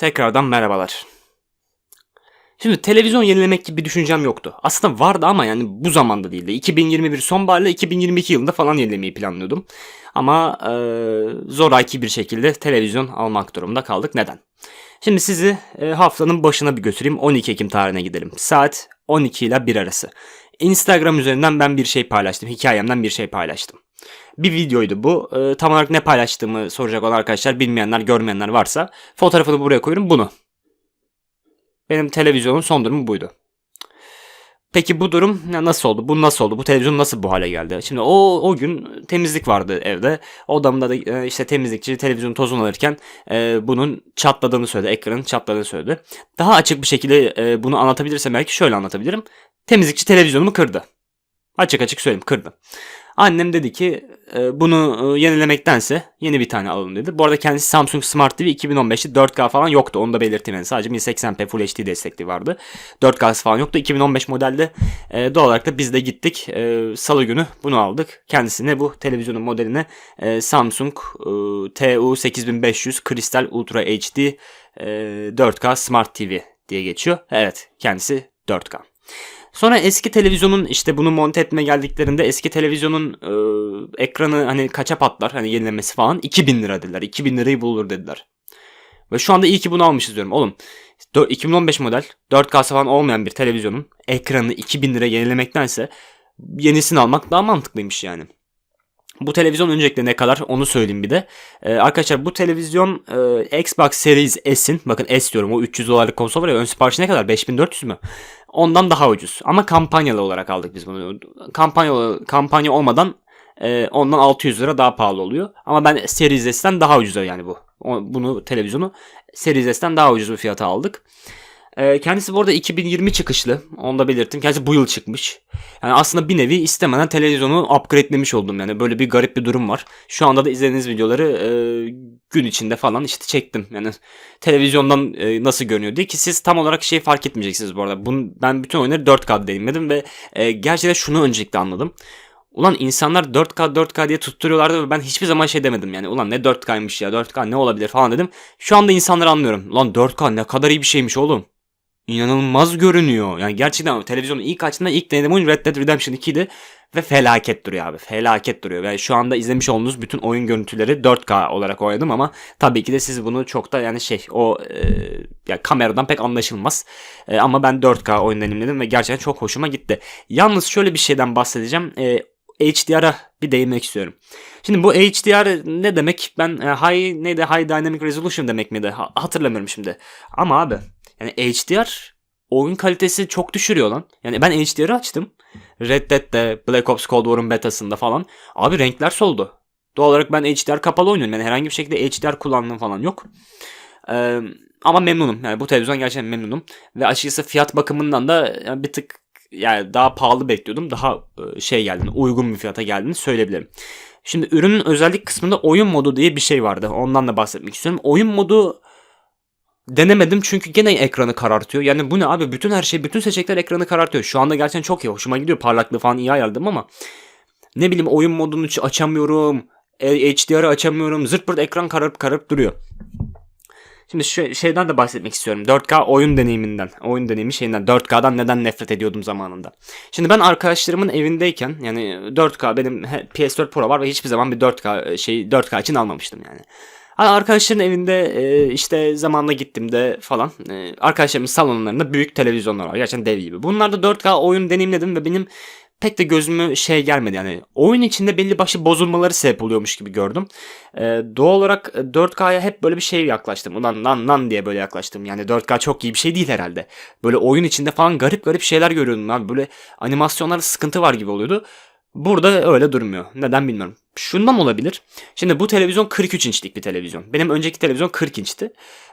Tekrardan merhabalar. Şimdi televizyon yenilemek gibi bir düşüncem yoktu. Aslında vardı ama yani bu zamanda değildi. 2021 sonbaharla 2022 yılında falan yenilemeyi planlıyordum. Ama e, zoraki bir şekilde televizyon almak durumunda kaldık. Neden? Şimdi sizi e, haftanın başına bir götüreyim. 12 Ekim tarihine gidelim. Saat 12 ile 1 arası. Instagram üzerinden ben bir şey paylaştım. Hikayemden bir şey paylaştım. Bir videoydu bu. E, tam olarak ne paylaştığımı soracak olan arkadaşlar, bilmeyenler, görmeyenler varsa fotoğrafını buraya koyuyorum. Bunu. Benim televizyonun son durumu buydu. Peki bu durum nasıl oldu? Bu nasıl oldu? Bu televizyon nasıl bu hale geldi? Şimdi o o gün temizlik vardı evde. Odamda da e, işte temizlikçi televizyon tozunu alırken e, bunun çatladığını söyledi. Ekranın çatladığını söyledi. Daha açık bir şekilde e, bunu anlatabilirsem belki şöyle anlatabilirim. Temizlikçi televizyonumu kırdı. Açık açık söyleyeyim kırdı. Annem dedi ki e, bunu e, yenilemektense yeni bir tane alın dedi. Bu arada kendisi Samsung Smart TV 2015'te 4K falan yoktu. Onu da belirteyim yani. Sadece 1080p Full HD destekli vardı. 4K falan yoktu. 2015 modelde e, doğal olarak da biz de gittik. E, Salı günü bunu aldık. Kendisine bu televizyonun modeline Samsung e, TU8500 Crystal Ultra HD e, 4K Smart TV diye geçiyor. Evet kendisi 4K. Sonra eski televizyonun işte bunu monte etmeye geldiklerinde eski televizyonun e, ekranı hani kaça patlar hani yenilemesi falan 2000 lira dediler. 2000 lirayı bulur dediler. Ve şu anda iyi ki bunu almışız diyorum. Oğlum 2015 model 4K falan olmayan bir televizyonun ekranını 2000 lira yenilemektense yenisini almak daha mantıklıymış yani. Bu televizyon öncelikle ne kadar onu söyleyeyim bir de. Ee, arkadaşlar bu televizyon e, Xbox Series S'in bakın S diyorum o 300 dolarlık konsol var ya ön siparişi ne kadar 5400 mü? Ondan daha ucuz ama kampanyalı olarak aldık biz bunu. Kampanya, kampanya olmadan e, ondan 600 lira daha pahalı oluyor. Ama ben Series S'ten daha ucuza yani bu. O, bunu televizyonu Series S'ten daha ucuz bir fiyata aldık. E, kendisi bu arada 2020 çıkışlı. Onu da belirttim. Kendisi bu yıl çıkmış. Yani aslında bir nevi istemeden televizyonu upgrade'lemiş oldum yani. Böyle bir garip bir durum var. Şu anda da izlediğiniz videoları e, gün içinde falan işte çektim. Yani televizyondan e, nasıl görünüyor diye ki siz tam olarak şey fark etmeyeceksiniz bu arada. Bunu, ben bütün oyunları 4K deneyimledim ve e, gerçekten şunu öncelikle anladım. Ulan insanlar 4K 4K diye tutturuyorlardı ve ben hiçbir zaman şey demedim yani. Ulan ne 4K'ymış ya 4K ne olabilir falan dedim. Şu anda insanları anlıyorum. Ulan 4K ne kadar iyi bir şeymiş oğlum inanılmaz görünüyor. Yani gerçekten televizyonun ilk açtığında ilk denediğim oyun Red Dead Redemption 2'ydi. Ve felaket duruyor abi. Felaket duruyor. Yani şu anda izlemiş olduğunuz bütün oyun görüntüleri 4K olarak oynadım ama tabii ki de siz bunu çok da yani şey o e, ya kameradan pek anlaşılmaz. E, ama ben 4K oyun deneyimledim ve gerçekten çok hoşuma gitti. Yalnız şöyle bir şeyden bahsedeceğim. E, HDR'a bir değinmek istiyorum. Şimdi bu HDR ne demek? Ben e, high neydi? High Dynamic Resolution demek miydi? Ha, hatırlamıyorum şimdi. Ama abi yani HDR oyun kalitesi çok düşürüyor lan. Yani ben HDR'ı açtım. Red Dead'de, Black Ops Cold War'un betasında falan. Abi renkler soldu. Doğal olarak ben HDR kapalı oynuyorum. Yani herhangi bir şekilde HDR kullandığım falan yok. Ee, ama memnunum. Yani bu televizyon gerçekten memnunum. Ve açıkçası fiyat bakımından da yani bir tık yani daha pahalı bekliyordum. Daha şey geldiğini, uygun bir fiyata geldiğini söyleyebilirim. Şimdi ürünün özellik kısmında oyun modu diye bir şey vardı. Ondan da bahsetmek istiyorum. Oyun modu Denemedim çünkü gene ekranı karartıyor. Yani bu ne abi bütün her şey bütün seçenekler ekranı karartıyor. Şu anda gerçekten çok iyi hoşuma gidiyor parlaklığı falan iyi ayarladım ama ne bileyim oyun modunu açamıyorum. HDR'ı açamıyorum. Zırt pırt ekran kararıp kararıp duruyor. Şimdi şu şeyden de bahsetmek istiyorum. 4K oyun deneyiminden. Oyun deneyimi şeyinden. 4K'dan neden nefret ediyordum zamanında. Şimdi ben arkadaşlarımın evindeyken yani 4K benim PS4 Pro var ve hiçbir zaman bir 4K şey 4K için almamıştım yani. Arkadaşların evinde e, işte zamanla gittim de falan. E, arkadaşlarımın salonlarında büyük televizyonlar var. Gerçekten dev gibi. Bunlarda 4K oyun deneyimledim ve benim pek de gözümü şey gelmedi yani oyun içinde belli başlı bozulmaları sebep oluyormuş gibi gördüm. Ee, doğal olarak 4K'ya hep böyle bir şey yaklaştım. Ulan lan lan diye böyle yaklaştım. Yani 4K çok iyi bir şey değil herhalde. Böyle oyun içinde falan garip garip şeyler görüyordum abi. Böyle animasyonlarda sıkıntı var gibi oluyordu. Burada öyle durmuyor. Neden bilmiyorum. Şundan olabilir. Şimdi bu televizyon 43 inçlik bir televizyon. Benim önceki televizyon 40 inçti.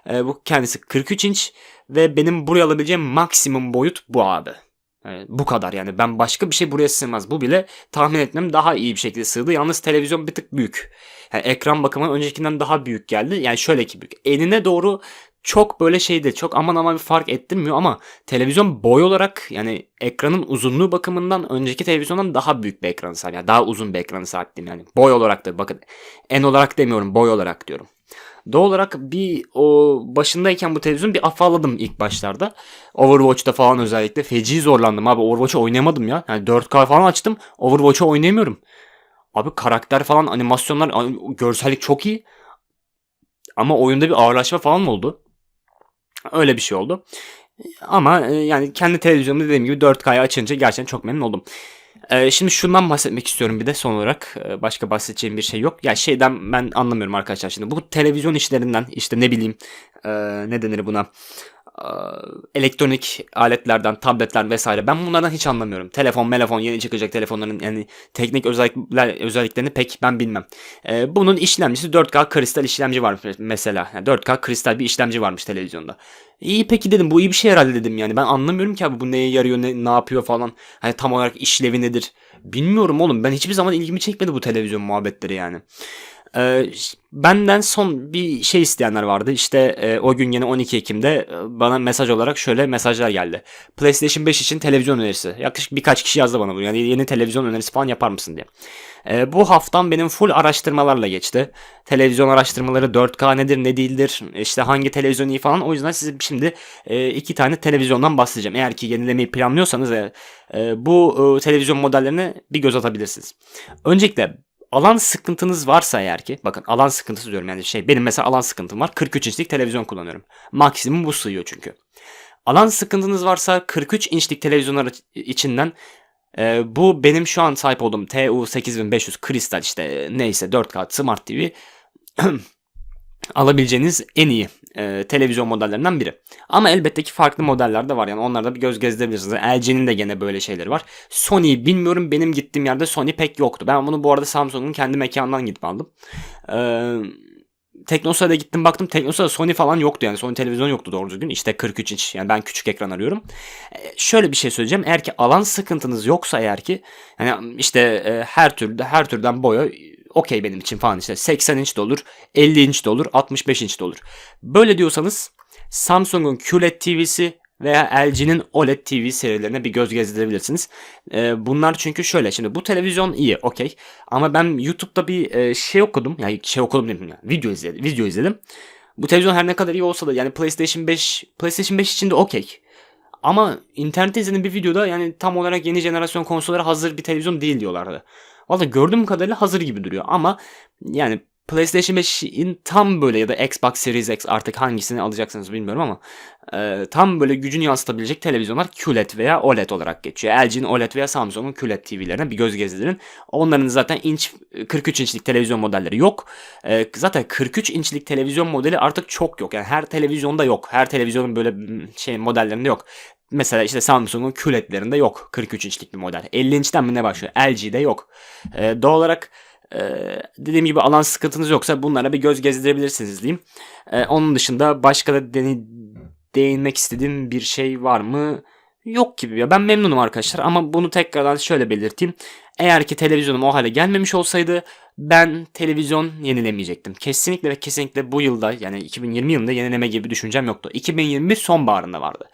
Ee, bu kendisi 43 inç ve benim buraya alabileceğim maksimum boyut bu abi. Yani bu kadar yani ben başka bir şey buraya sığmaz. Bu bile tahmin etmem daha iyi bir şekilde sığdı. Yalnız televizyon bir tık büyük. Yani ekran bakımı öncekinden daha büyük geldi. Yani şöyle ki büyük. Eline doğru çok böyle şeydi çok aman aman bir fark ettirmiyor ama televizyon boy olarak yani ekranın uzunluğu bakımından önceki televizyondan daha büyük bir ekran sahip. Yani daha uzun bir ekran sahip yani. Boy olarak da bakın en olarak demiyorum boy olarak diyorum. Doğal olarak bir o başındayken bu televizyon bir afalladım ilk başlarda. Overwatch'ta falan özellikle feci zorlandım abi. Overwatch'u oynayamadım ya. Yani 4K falan açtım. Overwatch'u oynayamıyorum. Abi karakter falan animasyonlar görsellik çok iyi. Ama oyunda bir ağırlaşma falan oldu. Öyle bir şey oldu. Ama e, yani kendi televizyonumda dediğim gibi 4K'ya açınca gerçekten çok memnun oldum. Ee, şimdi şundan bahsetmek istiyorum bir de son olarak. Ee, başka bahsedeceğim bir şey yok. Ya şeyden ben anlamıyorum arkadaşlar şimdi. Bu televizyon işlerinden işte ne bileyim e, ne denir buna elektronik aletlerden, tabletler vesaire. Ben bunlardan hiç anlamıyorum. Telefon, telefon, yeni çıkacak telefonların yani teknik özellikler özelliklerini pek ben bilmem. Ee, bunun işlemcisi 4K kristal işlemci var mesela. Yani 4K kristal bir işlemci varmış televizyonda. İyi peki dedim bu iyi bir şey herhalde dedim yani. Ben anlamıyorum ki abi bu neye yarıyor, ne, ne yapıyor falan. Hani tam olarak işlevi nedir? Bilmiyorum oğlum. Ben hiçbir zaman ilgimi çekmedi bu televizyon muhabbetleri yani. Ee, benden son bir şey isteyenler vardı. İşte e, o gün yine 12 Ekim'de e, bana mesaj olarak şöyle mesajlar geldi. PlayStation 5 için televizyon önerisi. Yaklaşık birkaç kişi yazdı bana bunu. Yani yeni televizyon önerisi falan yapar mısın diye. E, bu haftam benim full araştırmalarla geçti. Televizyon araştırmaları 4K nedir ne değildir işte hangi televizyon iyi falan. O yüzden size şimdi e, iki tane televizyondan bahsedeceğim. Eğer ki yenilemeyi planlıyorsanız e, e, bu e, televizyon modellerine bir göz atabilirsiniz. Öncelikle alan sıkıntınız varsa eğer ki bakın alan sıkıntısı diyorum yani şey benim mesela alan sıkıntım var 43 inçlik televizyon kullanıyorum. Maksimum bu sığıyor çünkü. Alan sıkıntınız varsa 43 inçlik televizyonlar içinden e, bu benim şu an sahip olduğum TU8500 kristal işte neyse 4K Smart TV alabileceğiniz en iyi e, televizyon modellerinden biri. Ama elbette ki farklı modeller de var yani onlarda bir göz gezdirebilirsiniz. LG'nin de gene böyle şeyleri var. Sony bilmiyorum benim gittiğim yerde Sony pek yoktu. Ben bunu bu arada Samsung'un kendi mekanından gidip aldım. Eee Teknosa'da gittim baktım Teknosa'da Sony falan yoktu yani Sony televizyon yoktu doğru düzgün işte 43 inç yani ben küçük ekran arıyorum. E, şöyle bir şey söyleyeceğim eğer ki alan sıkıntınız yoksa eğer ki yani işte e, her türde her türden boya okey benim için falan işte 80 inç de olur 50 inç de olur 65 inç de olur. Böyle diyorsanız Samsung'un QLED TV'si veya LG'nin OLED TV serilerine bir göz gezdirebilirsiniz. Ee, bunlar çünkü şöyle şimdi bu televizyon iyi okey ama ben YouTube'da bir e, şey okudum yani şey okudum dedim yani video izledim video izledim. Bu televizyon her ne kadar iyi olsa da yani PlayStation 5 PlayStation 5 için de okey. Ama internette izlediğim bir videoda yani tam olarak yeni jenerasyon konsollara hazır bir televizyon değil diyorlardı. Valla gördüğüm kadarıyla hazır gibi duruyor ama yani PlayStation 5'in tam böyle ya da Xbox Series X artık hangisini alacaksınız bilmiyorum ama e, tam böyle gücünü yansıtabilecek televizyonlar QLED veya OLED olarak geçiyor. LG'nin OLED veya Samsung'un QLED TV'lerine bir göz gezdirin. Onların zaten inç 43 inçlik televizyon modelleri yok. E, zaten 43 inçlik televizyon modeli artık çok yok. Yani her televizyonda yok. Her televizyonun böyle şey modellerinde yok. Mesela işte Samsung'un QLED'lerinde yok 43 inçlik bir model. 50 inçten mi ne başlıyor? LG'de yok. E, doğal olarak e, dediğim gibi alan sıkıntınız yoksa bunlara bir göz gezdirebilirsiniz diyeyim. E, onun dışında başka da de, değinmek istediğim bir şey var mı? Yok gibi ya ben memnunum arkadaşlar ama bunu tekrardan şöyle belirteyim. Eğer ki televizyonum o hale gelmemiş olsaydı ben televizyon yenilemeyecektim. Kesinlikle ve kesinlikle bu yılda yani 2020 yılında yenileme gibi düşüncem yoktu. 2021 sonbaharında vardı.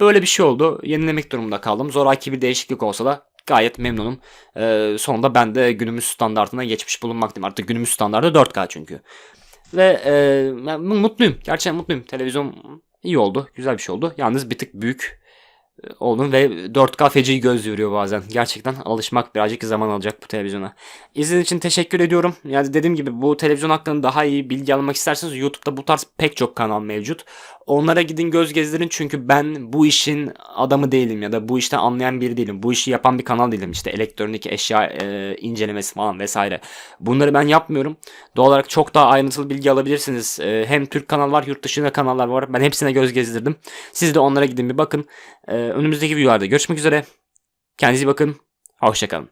Böyle bir şey oldu. Yenilemek durumunda kaldım. Zoraki bir değişiklik olsa da gayet memnunum. Ee, sonunda ben de günümüz standartına geçmiş bulunmaktayım. Artık günümüz standartı 4K çünkü. Ve e, mutluyum. Gerçekten mutluyum. Televizyon iyi oldu. Güzel bir şey oldu. Yalnız bir tık büyük oldum ve 4K feci göz yoruyor bazen. Gerçekten alışmak birazcık zaman alacak bu televizyona. İzlediğiniz için teşekkür ediyorum. Yani dediğim gibi bu televizyon hakkında daha iyi bilgi almak isterseniz YouTube'da bu tarz pek çok kanal mevcut. Onlara gidin göz gezdirin çünkü ben bu işin adamı değilim ya da bu işten anlayan biri değilim. Bu işi yapan bir kanal değilim. İşte elektronik eşya e, incelemesi falan vesaire. Bunları ben yapmıyorum. Doğal olarak çok daha ayrıntılı bilgi alabilirsiniz. E, hem Türk kanal var, yurt dışında kanallar var. Ben hepsine göz gezdirdim. Siz de onlara gidin bir bakın. E, önümüzdeki videolarda görüşmek üzere. Kendinize iyi bakın. Hoşçakalın.